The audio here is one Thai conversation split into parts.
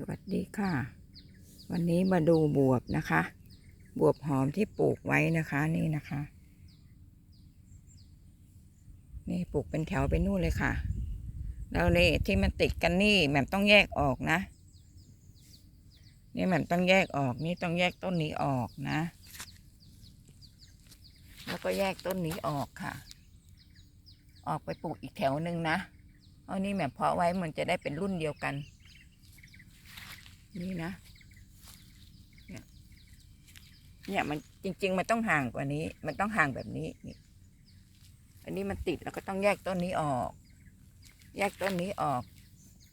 สวัสดีค่ะ วันนี้มาดูบวบนะคะ บวบหอมที่ปลูกไว้นะคะนี่นะคะ นี่ปลูกเป็นแถวไปนู่นเลยค่ะ แล้วนี่ที่มันติดกันนี่แหม่มต้องแยกออกนะ นี่แหม่มต้องแยกออกนี่ต้องแยกต้นนี้ออกนะ แล้วก็แยกต้นนี้ออกค่ะ ออกไปปลูกอีกแถวหนึ่งนะเอานี่แหม่มเพาะไว้มันจะได้เป็นรุ่นเดียวกัน นี่นะ เนี่ย เนี่ยมันจริง ๆ มันต้องห่างกว่านี้ มันต้องห่างแบบนี้นี่ อันนี้มันติดแล้วก็ต้องแยกต้นนี้ออก แยกต้นนี้ออก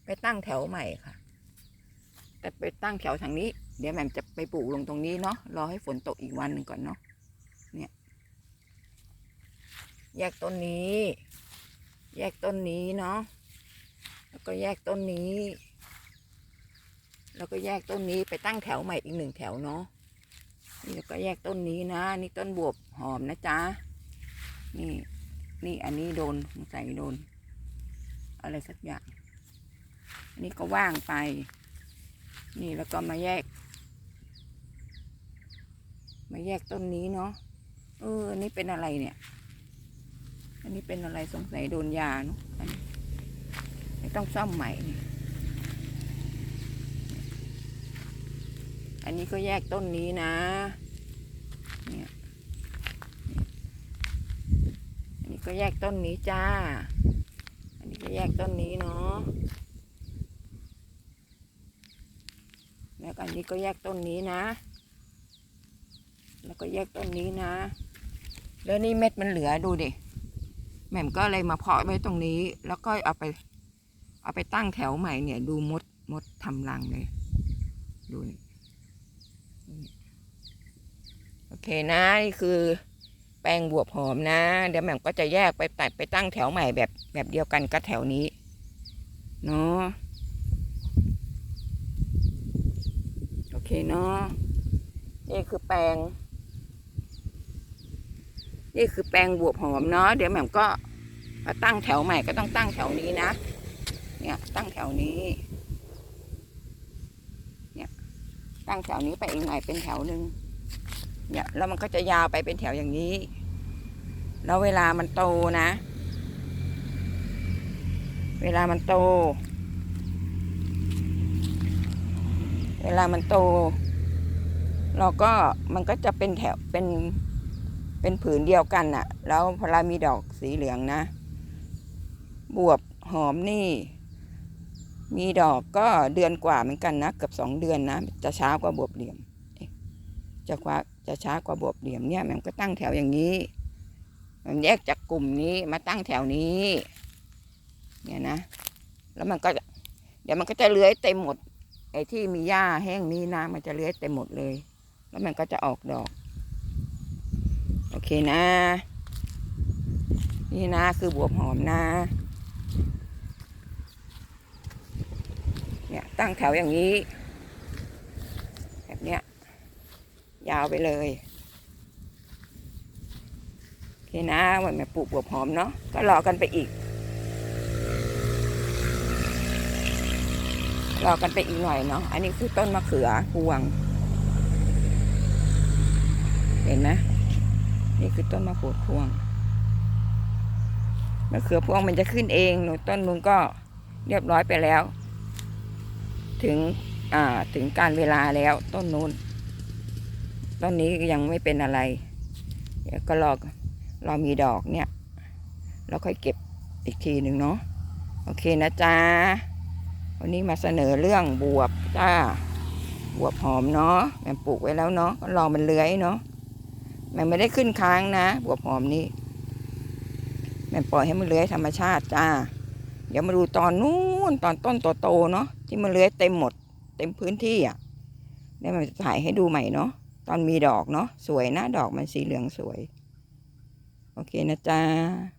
ไปตั้งแถวใหม่ค่ะ แต่ไปตั้งแถวทางนี้ เดี๋ยวแม่มจะไปปลูกลงตรงนี้เนาะ รอให้ฝนตกอีกวันหนึ่งก่อนเนาะ เนี่ย แยกต้นนี้ แยกต้นนี้เนาะ แล้วก็แยกต้นนี้ แล้วก็แยกต้นนี้ไปตั้งแถวใหม่อีกหนึ่งแถวเนาะนี่แล้วก็แยกต้นนี้นะ นี่ต้นบวบหอมนะจ๊ะนี่ นี่อันนี้โดนสงสัยโดน อะไรสักอย่างอันนี้ก็ว่างไป นี่แล้วก็มาแยก มาแยกต้นนี้เนาะเอออันนี้เป็นอะไรเนี่ย อันนี้เป็นอะไรสงสัยโดนยาเนาะนนี้ไม่ต้องซ่อมใหม่นี่ อันนี้ก็แยกต้นนี้นะ เนี่ยอันนี้ก็แยกต้นนี้จ้า อันนี้ก็แยกต้นนี้เนาะ แล้วอันนี้ก็แยกต้นนี้นะ แล้วก็แยกต้นนี้นะ แล้วนี่เม็ดมันเหลือดูดิแหม่มก็เลยมาเพาะไว้ตรงนี้ แล้วก็เอาไป เอาไปตั้งแถวใหม่เนี่ย ดูมดมดทำรังเลย ดูนี่ โอเคนะนี่คือ แปลงบวบหอมนะ เดี๋ยวแหม่มก็จะแยกไปตัดไปตั้งแถวใหม่แบบแบบเดียวกันก็แถวนี้ เนาะโอเคเนาะนี่คือแปลง นี่คือแปลงบวบหอมเนาะเดี๋ยวแหม่มก็มาตั้งแถวใหม่ก็ต้องตั้งแถวนี้นะ เนี่ยตั้งแถวนี้ เนี่ย ตั้งแถวนี้ไปอีกหน่อยเป็นแถวหนึ่งเนี่ยแล้วมันก็จะยาวไปเป็นแถวอย่างนี้ แล้วเวลามันโตนะ เวลามันโต เวลามันโต เราก็มันก็จะเป็นแถวเป็นเป็นผืนเดียวกันน่ะ แล้วพอเรามีดอกสีเหลืองนะ บวบหอมนี่ มีดอกก็เดือนกว่าเหมือนกันนะเกือบสองเดือนนะ จะช้ากว่าบวบเหลี่ยม จะกว่าจะช้ากว่าบวบเหลี่ยมเนี่ยมันก็ตั้งแถวอย่างนี้ มันแยกจากกลุ่มนี้มาตั้งแถวนี้ เนี่ยนะ แล้วมันก็ เดี๋ยวมันก็จะเลื้อยเต็มหมด ไอ้ที่มีหญ้าแห้งนี้นะมันจะเลื้อยเต็มหมดเลย แล้วมันก็จะออกดอก โอเคนะ นี่นะคือบวบหอมนะ เนี่ยตั้งแถวอย่างนี้ แบบเนี้ยยาวไปเลยโอเคนะวันแม่ปลูกบัวหอมเนาะก็รอกันไปอีก รอกันไปอีกหน่อยเนาะอันนี้คือต้นมะเขือพวง เห็นไหมนี่คือต้นมะเขือพวงมะเขือพวงมันจะขึ้นเองหนูต้นนู้นก็เรียบร้อยไปแล้ว ถึงอ่าถึงการเวลาแล้วต้นนู้นต้นนี้ยังไม่เป็นอะไร เดี๋ยวก็รอรอมีดอกเนี่ยแล้วค่อยเก็บอีกทีหนึ่งเนาะโอเคนะจ๊ะวันนี้มาเสนอเรื่องบวบจ้าบวบหอมเนาะแม่ปลูกไว้แล้วเนาะก็รอมันเลื้อยเนาะแม่ไม่ได้ขึ้นค้างนะบวบหอมนี้แม่ปล่อยให้มันเลื้อยธรรมชาติจ้า เดี๋ยวมาดูตอนนู้นตอนต้นโตๆเนาะที่มันเลื้อยเต็มหมด เต็มพื้นที่อะเดี๋ยวมันจะถ่ายให้ดูใหม่เนาะตอนมีดอกเนาะสวยนะดอกมันสีเหลืองสวย โอเคนะจ๊ะ